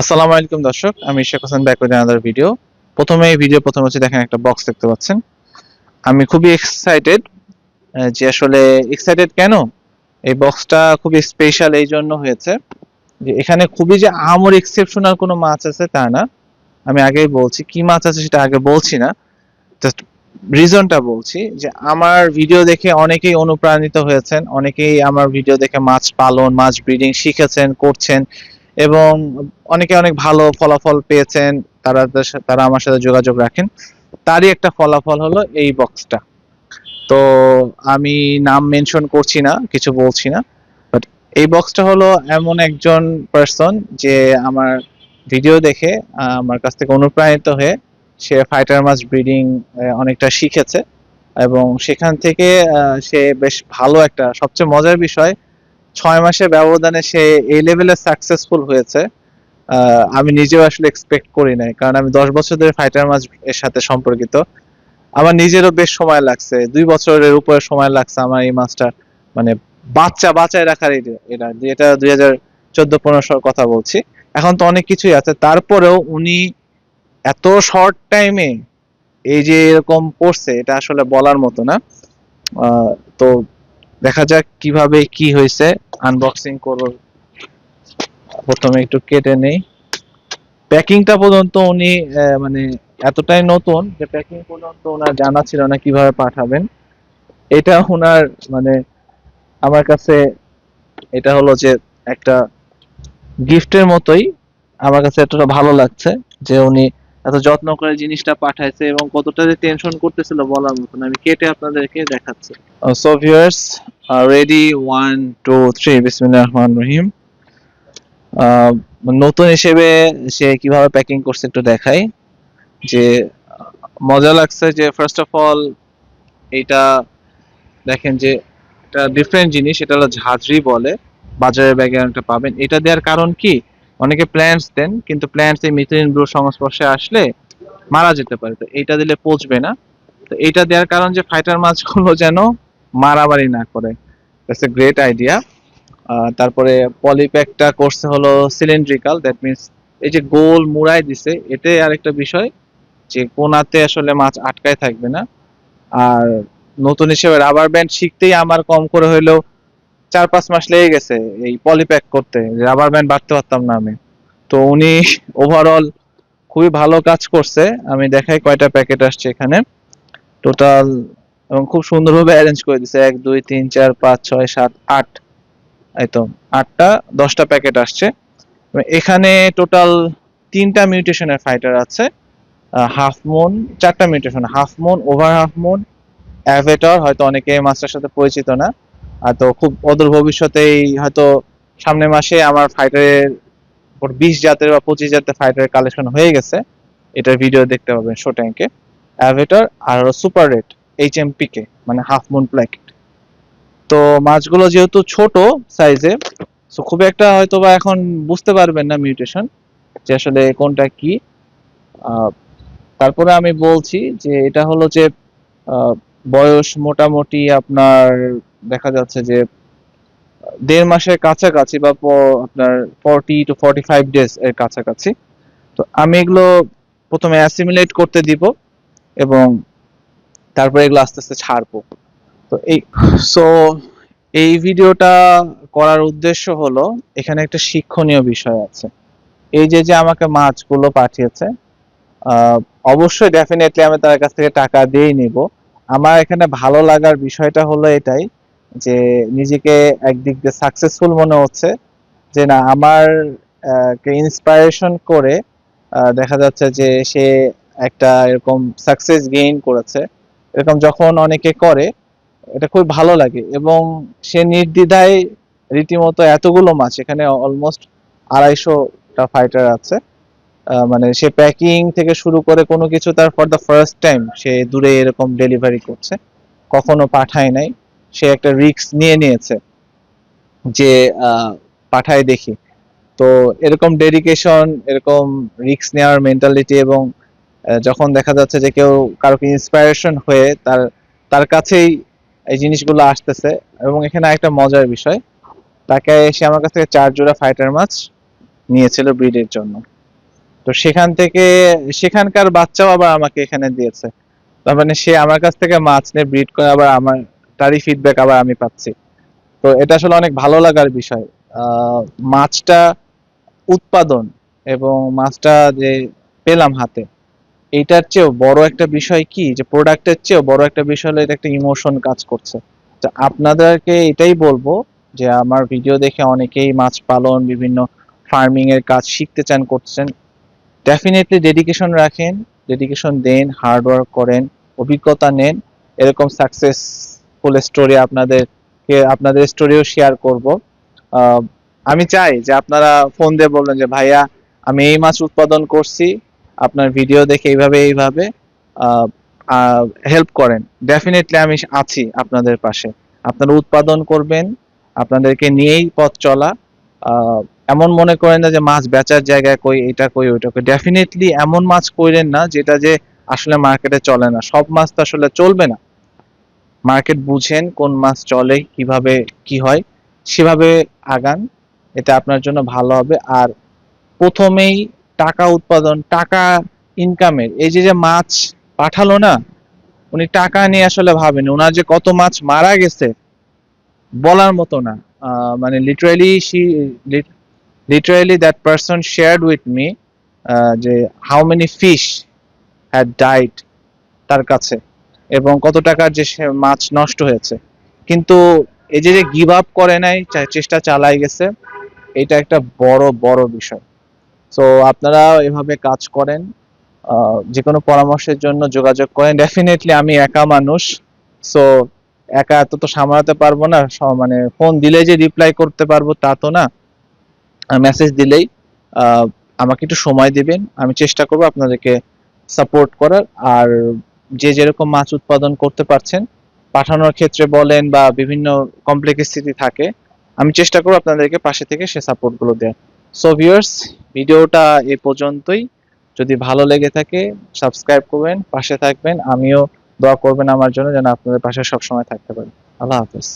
আসসালামু আলাইকুম দর্শক, আমি Sheikh Hossain back with another video প্রথমে এই ভিডিও প্রথমে হচ্ছে দেখেন একটা বক্স দেখতে পাচ্ছেন। আমি খুবই এক্সাইটেড যে আসলে এক্সাইটেড কেন? এই বক্সটা খুবই স্পেশাল এই জন্য হয়েছে। যে এখানে খুবই যে এক্সেপশনাল কোনো মাছ আছে তা না। আমি আগেই বলছি, কি মাছ আছে সেটা আগে বলছি না। জাস্ট রিজনটা বলছি যে আমার ভিডিও দেখে অনেকেই অনুপ্রাণিত হয়েছেন, অনেকেই আমার ভিডিও দেখে মাছ পালন, মাছ ব্রিডিং শিখেছেন, করছেন। এবং অনেকে অনেক ভালো ফলাফল পেয়েছেন, তারা তারা আমার সাথে যোগাযোগ রাখেন। তারই একটা ফলাফল হলো এই বক্সটা। তো আমি নাম মেনশন করছি না, কিছু বলছি না। বাট এই বক্সটা হলো এমন একজন পার্সন যে আমার ভিডিও দেখে আমার কাছ থেকে অনুপ্রাণিত হয়ে সে ফাইটার মাছ ব্রিডিং অনেকটা শিখেছে। এবং সেখান থেকে সে বেশ ভালো একটা, সবচেয়ে মজার বিষয় ছয় মাসের ব্যবধানে সে এই লেভেলে সাকসেসফুল হয়েছে। আমি নিজেও আসলে এক্সপেক্ট করি নাই, কারণ আমি দশ বছর ধরে ফাইটার মাছ এর সাথে সম্পর্কিত। আমার নিজেরও বেশ সময় লাগছে, দুই বছরের উপরে সময় লাগছে আমার এই মাছটা মানে বাচ্চা বাঁচায় রাখার এটা- দুই হাজার চোদ্দ পনেরো কথা বলছি। এখন তো অনেক কিছুই আছে, তারপরেও উনি এত শর্ট টাইমে এই যে এরকম করছে, এটা আসলে বলার মতো না। তো দেখা যাক কীভাবে কি হয়েছে। আনবক্সিং করব। প্রথমে একটু কেটে নেই। প্যাকিংটা পর্যন্ত উনি মানে এতটাই নতুন যে প্যাকিং পর্যন্ত ওনার জানা ছিল না কীভাবে পাঠাবেন। এটা ওনার মানে আমার কাছে এটা হলো যে একটা গিফটের মতোই। আমার কাছে এতটা ভালো লাগছে যে উনি এত যত্ন করে জিনিসটা পাঠাইছে এবং কতটা যে টেনশন করতেছিল বলার মতো না। আমি কেটে আপনাদেরকে দেখাচ্ছি। So viewers ready one two three বিসমিল্লাহির রহমানির রহিম নতুন হিসেবে সে কীভাবে প্যাকিং করছে একটু দেখাই। যে মজা লাগছে যে ফার্স্ট অফ অল এটা দেখেন যে, এটা ডিফারেন্ট জিনিস, এটা হলো ঝাঁঝরি বলে। বাজারের ব্যাগে একটা পাবেন। এটা দেওয়ার কারণ কি? অনেকে প্ল্যান্টস দেন, কিন্তু প্ল্যান্টস এই মিথিলিন ব্লুর সংস্পর্শে আসলে মারা যেতে পারে। তো এইটা দিলে পচবে না। তো এইটা দেওয়ার কারণ যে ফাইটার মাছগুলো যেন মারামারি না করে। দ্যাটস এ গ্রেট আইডিয়া তারপরে পলিপ্যাকটা করছে হলো সিলিন্ড্রিক্যাল দ্যাট মিন্স এই যে গোল মুড়াই দিছে এটাই আরেকটা বিষয় যে কোনাতে আসলে মাছ আটকায় থাকবে না। আর নতুন হিসেবে রাবার ব্যান্ড শিখতেই আমার কম করে হইলেও চার পাঁচ মাস লেগে গেছে এই পলিপ্যাক করতে। রাবার ব্যান্ড বাড়তে পারতাম না আমি। তো উনি ওভারঅল খুবই ভালো কাজ করছে। আমি দেখাই কয়টা প্যাকেট আসছে এখানে। টোটাল এবং খুব সুন্দরভাবে অ্যারেঞ্জ করে দিছে। এক, দুই, তিন, চার, পাঁচ, ছয়, সাত, আট। তো, আটটা, দশটা প্যাকেট আসছে। এখানে টোটাল তিনটা মিউটেশনের ফাইটার আছে। হাফ মুন চারটা mutation half moon over half moon avatar হয়তো অনেকে মাস্টার সাথে পরিচিত না। তো খুব অদূর ভবিষ্যতেই হয়তো সামনের মাসে আমার ফাইটারের বিশ জাতের বা পঁচিশ জাতের ফাইটারের কালেকশন হয়ে গেছে। এটার ভিডিও দেখতে পাবেন শো ট্যাঙ্কে অ্যাভেটর আর super red H M K মানে হাফ মুন প্ল্যাকেট তো মাছগুলো যেহেতু ছোট সাইজে সো খুব একটা হয়তো বা এখন বুঝতে পারবেন না মিউটেশন যে আসলে কোনটা কি। তারপরে আমি বলছি যে এটা হলো যে বয়স মোটামুটি আপনার দেখা যাচ্ছে যে দেড় মাসের কাছাকাছি বা আপনার forty two forty five days এর কাছাকাছি। তো আমি এগুলো প্রথমে অ্যাসিমিলেট করতে দিব এবং তারপরে এগুলো আস্তে আস্তে ছাড়বো। তো এই সো এই ভিডিওটা করার উদ্দেশ্য হলো, এখানে একটা শিক্ষণীয় বিষয় আছে। এই যে যে আমাকে মাছগুলো পাঠিয়েছে অবশ্যই ডেফিনেটলি আমি তার কাছ থেকে টাকা দিয়েই নিব। আমার এখানে ভালো লাগার বিষয়টা হলো এটাই যে নিজেকে একদিক দিয়ে সাকসেসফুল মনে হচ্ছে, যে না, আমার ইন্সপায়ারেশন করে দেখা যাচ্ছে যে সে একটা এরকম সাকসেস গেইন করেছে। এরকম যখন অনেকে করে, এটা খুব ভালো লাগে এবং সে নির্দ্বিধায় রীতিমতো এতগুলো মাছ এখানে অলমোস্ট আড়াইশোটা ফাইটার আছে। মানে সে প্যাকিং থেকে শুরু করে কোনো কিছু তার ফর দ্য ফার্স্ট টাইম সে দূরে এরকম ডেলিভারি করছে। কখনো পাঠায় নাই। সে একটা রিস্ক নিয়ে নিয়েছে যে পাঠায় দেখি। তো এরকম ডেডিকেশন এরকম রিস্ক নেওয়ার মেন্টালিটি এবং যখন দেখা যাচ্ছে যে কেউ কারও ইন্সপায়ারেশন হয়ে তার তার কাছেই এই জিনিসগুলো আসতেছে এবং এখানে একটা মজার বিষয়, তাকে এসে আমার কাছ থেকে চার জোড়া ফাইটার মাছ নিয়েছিল ব্রিডের জন্য। তো সেখান থেকে, সেখানকার বাচ্চাও আবার আমাকে এখানে দিয়েছে। তার মানে সে আমার কাছ থেকে মাছ নিয়ে ব্রিড করে আবার আমার তারই ফিডব্যাক আবার আমি পাচ্ছি। তো এটা আসলে অনেক ভালো লাগার বিষয়। মাছটা উৎপাদন এবং মাছটা যে পেলাম হাতে, এইটার চেয়েও বড় একটা বিষয় কি? যে প্রোডাক্টের চেয়েও বড় একটা বিষয় হলো এটা একটা ইমোশন কাজ করছে। তো আপনাদেরকে এটাই বলব যে আমার ভিডিও দেখে অনেকেই মাছ পালন, বিভিন্ন ফার্মিং এর কাজ শিখতে চান, করছেন। ডেফিনেটলি ডেডিকেশন রাখেন ডেডিকেশন দেন হার্ডওয়ার্ক করেন, অভিজ্ঞতা নেন, এরকম সাকসেসফুল স্টোরি আপনাদেরকে, আপনাদের স্টোরিও শেয়ার করব। আমি চাই যে আপনারা ফোন দিয়ে বলবেন যে, ভাইয়া, আমি এই মাছ উৎপাদন করছি, আপনার ভিডিও দেখে এইভাবে এইভাবে হেল্প করেন। ডেফিনেটলি আমি আছি আপনাদের পাশে। আপনারা উৎপাদন করবেন, আপনাদেরকে নিয়েই পথ চলা। এমন মনে করেন না যে মাছ বেচার জায়গায় কই, এটা কই, ওইটা কই। ডেফিনেটলি এমন মাছ কইরেন না যেটা যে আসলে মার্কেটে চলে না। সব মাছ তো আসলে চলবে না। মার্কেট বুঝেন কোন মাছ চলে, কীভাবে, কি হয়, সেভাবে আগান। এটা আপনার জন্য ভালো হবে। আর প্রথমেই টাকা উৎপাদন, টাকা ইনকামের এই যে যে মাছ পাঠালো না, উনি টাকা নিয়ে আসলে ভাবেন ওনার যে কত মাছ মারা গেছে, বলার মতো না। মানে literally she literally that person shared with me যে how many fish had died তার কাছে। এবং কত টাকার যে মাছ নষ্ট হয়েছে। কিন্তু এই যে যে গিভ আপ করে নাই চেষ্টা চালাই গেছে, এটা একটা বড় বড় বিষয়। সো আপনারা এভাবে কাজ করেন যে কোনো পরামর্শের জন্য যোগাযোগ করেন। ডেফিনেটলি আমি একা মানুষ সো একা এত তো সামলাতে পারব না। মানে ফোন দিলে যে রিপ্লাই করতে পারব তা তো না। মেসেজ দিলেই আমাকে একটু সময় দিবেন, আমি চেষ্টা করব আপনাদেরকে সাপোর্ট করার। আর যে যেরকম মাছ উৎপাদন করতে পারছেন, পাঠানোর ক্ষেত্রে বলেন বা বিভিন্ন কমপ্লেক্সিটি থাকে, আমি চেষ্টা করব আপনাদেরকে পাশে থেকে সে সাপোর্টগুলো দেওয়ার। সো ভিউয়ার্স ভিডিওটা এ পর্যন্তই। যদি ভালো লেগে থাকে সাবস্ক্রাইব করবেন, পাশে থাকবেন। আমিও দোয়া করবেন আমার জন্য যেন আপনাদের পাশে সবসময় থাকতে পারি। আল্লাহ হাফেজ।